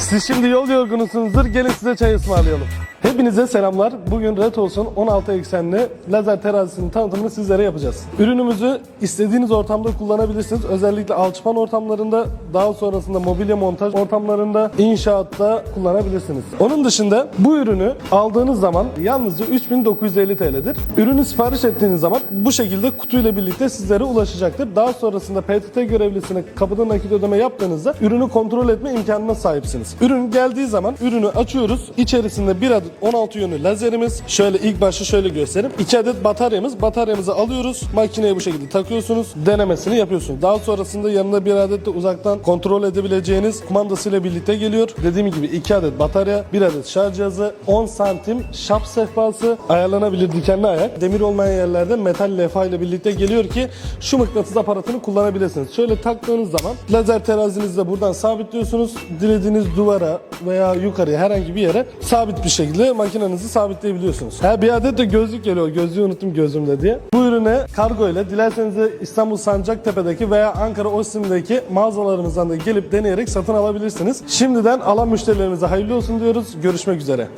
Siz şimdi yol yorgunusunuzdur. Gelin size çay ısmarlayalım. Hepinize selamlar. Bugün Red olsun 16 eksenli lazer terazisinin tanıtımını sizlere yapacağız. Ürünümüzü istediğiniz ortamda kullanabilirsiniz. Özellikle alçıpan ortamlarında, daha sonrasında mobilya montaj ortamlarında, inşaatta kullanabilirsiniz. Onun dışında bu ürünü aldığınız zaman yalnızca 3950 TL'dir. Ürünü sipariş ettiğiniz zaman bu şekilde kutuyla birlikte sizlere ulaşacaktır. Daha sonrasında PTT görevlisine kapıda nakit ödeme yaptığınızda ürünü kontrol etme imkanına sahipsiniz. Ürün geldiği zaman ürünü açıyoruz. İçerisinde bir adet 16 yönlü lazerimiz. Şöyle ilk başta şöyle göstereyim. 2 adet bataryamız. Bataryamızı alıyoruz. Makineye bu şekilde takıyorsunuz. Denemesini yapıyorsunuz. Daha sonrasında yanında bir adet de uzaktan kontrol edebileceğiniz kumandasıyla birlikte geliyor. Dediğim gibi 2 adet batarya, 1 adet şarj cihazı, 10 santim şap sehpası, ayarlanabilir dikenli ayak. Demir olmayan yerlerde metal levha ile birlikte geliyor ki şu mıknatıs aparatını kullanabilirsiniz. Şöyle taktığınız zaman lazer terazinizi de buradan sabitliyorsunuz. Dilediğiniz duvara veya yukarıya herhangi bir yere sabit bir şekilde makinenizi sabitleyebiliyorsunuz. Ha, bir adet de gözlük geliyor. Gözlüğü unuttum gözümde diye. Bu ürüne kargo ile dilerseniz de İstanbul Sancaktepe'deki veya Ankara Osim'deki mağazalarımızdan da gelip deneyerek satın alabilirsiniz. Şimdiden alan müşterilerimize hayırlı olsun diyoruz. Görüşmek üzere.